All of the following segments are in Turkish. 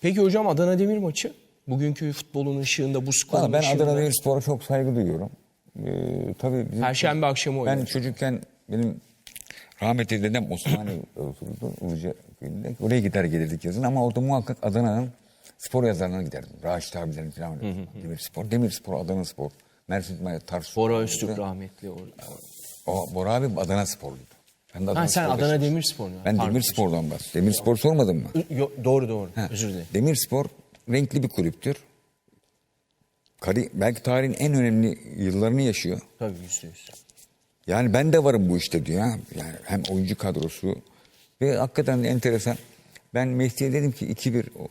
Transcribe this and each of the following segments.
Peki hocam Adana Demir maçı bugünkü futbolun ışığında bu skorun Valla ben ışığında Adana Demirspor'a çok saygı duyuyorum. Ee, tabii bizim, Perşembe akşamı ben oynadı. çocukken benim rahmetli dedem Osmaniye otururdu Ilıca köyünde. Oraya gider gelirdik yazın ama orada muhakkak Adana'nın spor yazarlarına giderdim. Raşit abilerin falan öyle. Demirspor, Demirspor, Adana Spor, Mersin Tarsus. Bora Öztürk rahmetli. O- O, Bora abi Adana Sporluydu. Ben de Ha, sen Spor'da Adana çalıştım. Demirspor ya. Ben Pardon. Demirspor'dan bahsediyorum. Demirspor sormadın mı? Yo- doğru doğru. Ha, Özür dilerim. Demirspor renkli bir kulüptür. Kari, belki tarihin en önemli yıllarını yaşıyor. Tabii yüzde yüz. Yani ben de varım bu işte diyor. ha. Yani hem oyuncu kadrosu ve hakikaten de enteresan. Ben Mehdi'ye dedim ki 2-1 o.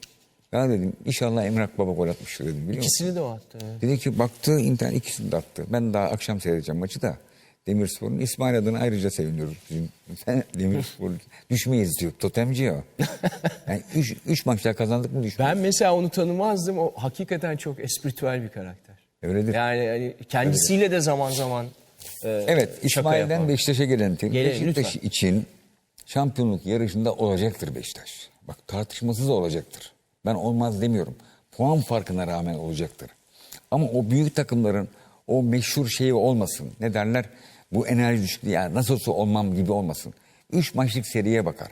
Ya dedim inşallah Emrah Baba gol atmıştır dedim biliyor musun? İkisini de o attı. evet. Dedi ki baktı internet ikisini de attı. Ben daha akşam seyredeceğim maçı da. Demirspor'un İsmail adına ayrıca seviniyoruz. Demirspor düşmeyiz diyor. Totemci ya. Yani üç, üç maçta kazandık mı düşmeyiz. Ben mesela onu tanımazdım. O hakikaten çok espritüel bir karakter. Öyledir. Yani hani kendisiyle de zaman zaman e, Evet İsmail'den. Beşiktaş'a gelen Gelelim, Beşiktaş lütfen. için şampiyonluk yarışında olacaktır Beşiktaş. Bak tartışmasız olacaktır. Ben olmaz demiyorum. Puan farkına rağmen olacaktır. Ama o büyük takımların o meşhur şeyi olmasın. Ne derler? Bu enerji düşüklüğü ya nasıl olsa olmam gibi olmasın. Üç maçlık seriye bakar.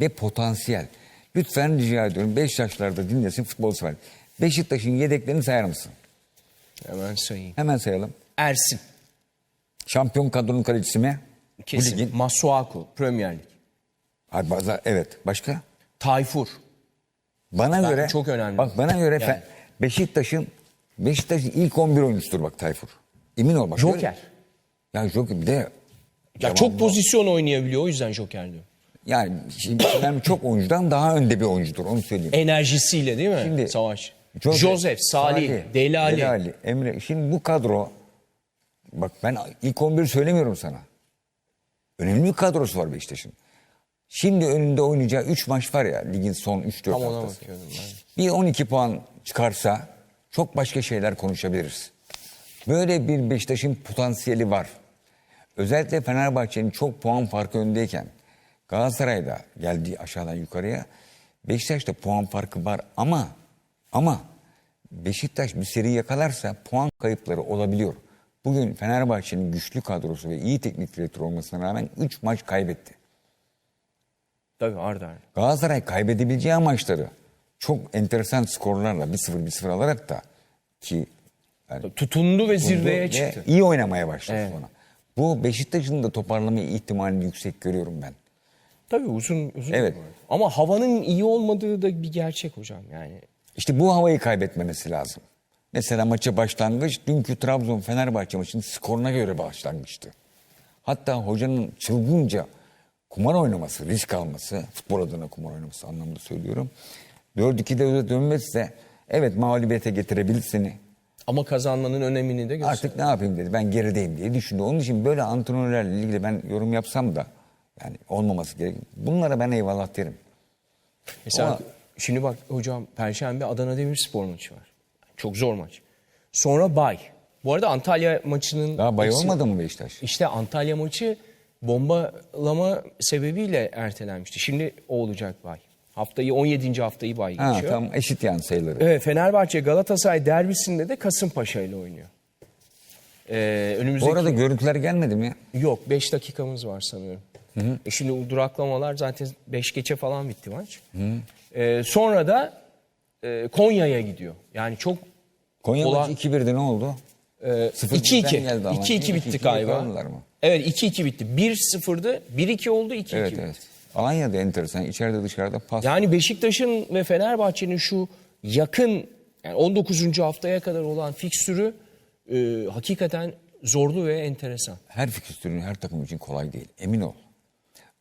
Ve potansiyel. Lütfen rica ediyorum Beşiktaşlarda dinlesin futbol sever. Beşiktaş'ın yedeklerini sayar mısın? Hemen sayayım. Hemen sayalım. Ersin. Şampiyon kadronun kalecisi mi? Bu Kesin. ligin. Masuaku. Premier Lig. Ay, evet. Başka? Tayfur. Bana göre çok önemli. Bak bana göre Yani. Fe- Beşiktaş'ın Beşiktaş'ın ilk 11 oyuncusudur bak Tayfur. Emin ol bak. Joker. Ya Joker bir de Ya Tamam, çok pozisyon oynayabiliyor o yüzden Joker diyor. yani şimdi ben çok oyuncudan daha önde bir oyuncudur onu söyleyeyim. Enerjisiyle değil mi Şimdi- Savaş? Joseph, Joseph, Salih, Deli Ali. Deli Ali, Emre. Şimdi bu kadro bak ben ilk 11 söylemiyorum sana. Önemli bir kadrosu var Beşiktaş'ın. Şimdi önünde oynayacağı 3 maç var ya ligin son 3-4 Tam ona haftası. Bir 12 puan çıkarsa çok başka şeyler konuşabiliriz. Böyle bir Beşiktaş'ın potansiyeli var. Özellikle Fenerbahçe'nin çok puan farkı öndeyken Galatasaray'da geldiği aşağıdan yukarıya Beşiktaş'ta puan farkı var ama ama Beşiktaş bir seri yakalarsa puan kayıpları olabiliyor. Bugün Fenerbahçe'nin güçlü kadrosu ve iyi teknik direktör olmasına rağmen 3 maç kaybetti. Tabii arda arda. Galatasaray kaybedebileceği maçları çok enteresan skorlarla 1-0 1-0 alarak da ki yani Tutundu ve zirveye ve çıktı. iyi oynamaya başladı Evet. sonra. Bu Beşiktaş'ın da toparlama ihtimalini yüksek görüyorum ben. Tabii uzun uzun. Evet. Ama havanın iyi olmadığı da bir gerçek hocam yani. İşte bu havayı kaybetmemesi lazım. Mesela maça başlangıç dünkü Trabzon Fenerbahçe maçının skoruna göre başlangıçtı. Hatta hocanın çılgınca kumar oynaması, risk alması, futbol adına kumar oynaması anlamında söylüyorum. 4-2'de öze dönmezse evet mağlubiyete getirebilir seni. Ama kazanmanın önemini de gösteriyor. Artık ne yapayım dedi. Ben gerideyim diye düşündü. Onun için böyle antrenörlerle ilgili ben yorum yapsam da yani olmaması gerek. Bunlara ben eyvallah derim. Mesela Ama- şimdi bak hocam Perşembe Adana Demirspor maçı var. Çok zor maç. Sonra bay. Bu arada Antalya maçının... Daha bay olmadı mı Beşiktaş? İşte Antalya maçı bombalama sebebiyle ertelenmişti. Şimdi o olacak bay. Haftayı 17. haftayı bay Ha, geçiyor. tam eşit yani sayıları. Evet Fenerbahçe Galatasaray derbisinde de Kasımpaşa ile oynuyor. Ee, önümüzdeki... Bu arada görüntüler gelmedi mi? Yok 5 dakikamız var sanıyorum. E şimdi duraklamalar zaten 5 geçe falan bitti maç. Ee, sonra da e, Konya'ya gidiyor. Yani çok Konya Ola- maçı 2-1'de ne oldu? e, 0-1'den 2-2. geldi ama. 2-2 bitti 2-2 galiba. Evet 2-2 bitti. 1-0'dı. 1-2 oldu 2-2 Evet bitti. evet. Alanya'da enteresan. İçeride dışarıda pas. Yani Beşiktaş'ın ve Fenerbahçe'nin şu yakın yani 19. haftaya kadar olan fikstürü e, hakikaten zorlu ve enteresan. Her fikstürün her takım için kolay değil. Emin ol.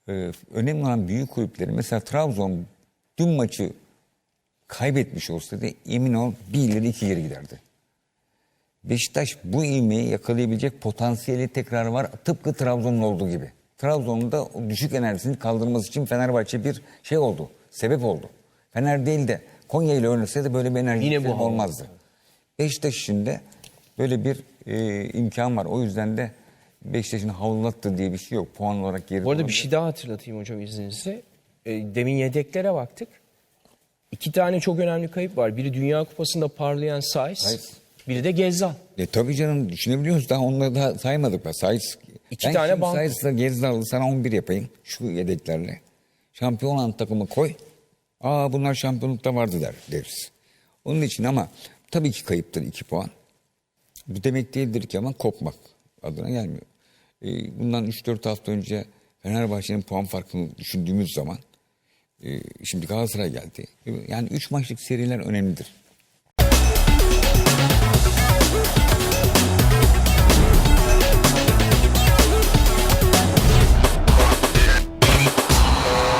Ee, önemli olan büyük kulüplerin mesela Trabzon dün maçı kaybetmiş olsaydı emin ol bir ileri iki geri giderdi. Beşiktaş bu ivmeyi yakalayabilecek potansiyeli tekrar var. Tıpkı Trabzon'un olduğu gibi. Trabzon'da o düşük enerjisini kaldırması için Fenerbahçe bir şey oldu. Sebep oldu. Fener değil de Konya ile oynasaydı böyle bir enerji Yine bu hava. olmazdı. Beşiktaş için de böyle bir e, imkan var. O yüzden de Beşiktaş'ın havlattı diye bir şey yok. Puan olarak geri Bu arada bir şey daha hatırlatayım hocam izninizle. E, demin yedeklere baktık. İki tane çok önemli kayıp var. Biri Dünya Kupası'nda parlayan Saiz, Saiz. biri de Gezzal. E tabii canım düşünebiliyor musun? Daha onları daha saymadık. Bak. İki ben tane banko. Saiz'la Gezdal'ı sana 11 yapayım. Şu yedeklerle. Şampiyon olan takımı koy. Aa bunlar şampiyonlukta vardı der, deriz. Onun için ama tabii ki kayıptır 2 puan. Bu demek değildir ki ama kopmak adına gelmiyor. E, bundan 3-4 hafta önce Fenerbahçe'nin puan farkını düşündüğümüz zaman e, şimdi Galatasaray geldi. Yani 3 maçlık seriler önemlidir.